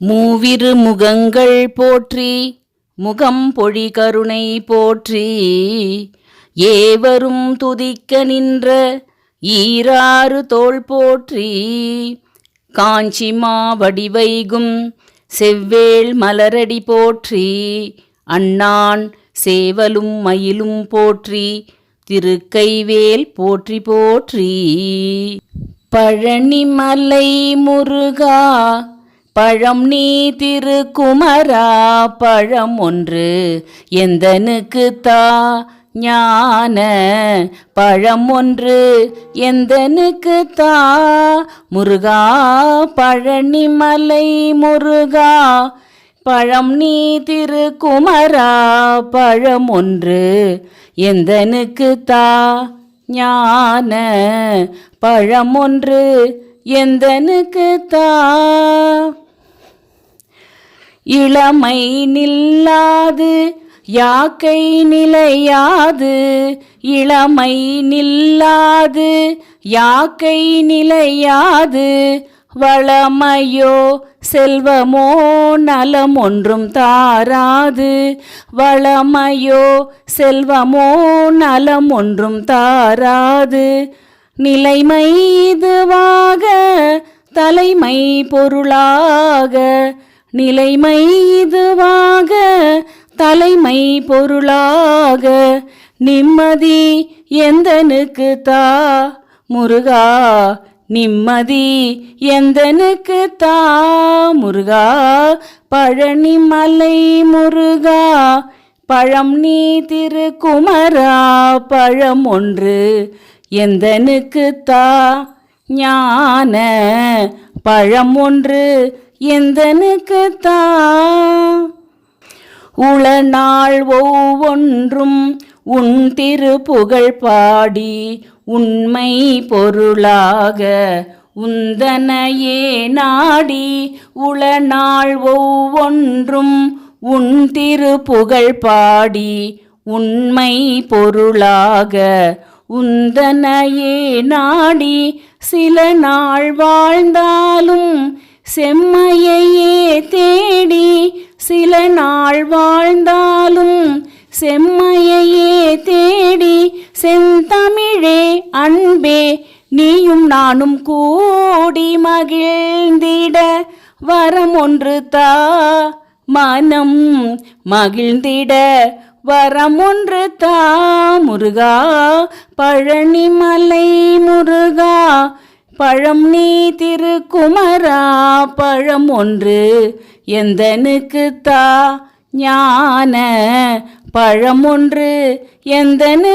மூவிரு முகங்கள் போற்றி முகம் பொழி கருணை போற்றி ஏவரும் துதிக்க நின்ற ஈராறு தோள் போற்றி காஞ்சிமா வடிவைகும் செவ்வேள் மலரடி போற்றி அண்ணான் சேவலும் மயிலும் போற்றி திருக்கைவேல் போற்றி போற்றி. பழனிமலை முருகா பழம் நீ திருக்குமரா பழம் ஒன்று எந்தனுக்கு தா ஞான பழம் ஒன்று எந்தனுக்கு தா முருகா பழனிமலை முருகா பழம் நீ திருக்குமரா பழம் ஒன்று எந்தனுக்கு தா? ஞான. பழம் ஒன்று எந்தனுக்கு தா? இளமை நில்லாது யாக்கை நிலையாது. இளமை நில்லாது யாக்கை நிலையாது. வளமையோ செல்வமோ நலம் ஒன்றும் தாராது. வளமையோ செல்வமோ நலம் ஒன்றும் தாராது. நிலைமை இதுவாக தலைமை பொருளாக. நிலைமை இதுவாக தலைமை பொருளாக. நிம்மதி எந்தனுக்கு தா முருகா நிம்மதி எந்தனுக்கு தா முருகா? பழனி மலை முருகா பழம் நீ திருக்குமரா? பழம் ஒன்று எந்தனுக்கு தா ஞான? பழம் ஒன்று எந்தனுக்கு தா? உளநாள் ஒவ்வொன்றும் உன் திருப்புகழ் பாடி உண்மை பொருளாக உந்தனையே நாடி உளநாள் ஒவ்வொன்றும் உன் திருப்புகழ் பாடி உண்மை பொருளாக உந்தனையே நாடி சில நாள் வாழ்ந்தாலும் செம்மையையே தேடி சில நாள் வாழ்ந்தாலும் செம்மையையே தேடி செந்தமிழே அன்பே நீயும் நானும் கூடி மகிழ்ந்திட வரம் ஒன்று தா. மனம் மகிழ்ந்திட வரம் ஒன்று தா. முருகா பழனிமலை முருகா பழம் நீ திருக்குமரா பழம் ஒன்று எந்தனுக்கு தா. ஞான பழம் ஒன்று எந்தனுக்குத்தான்.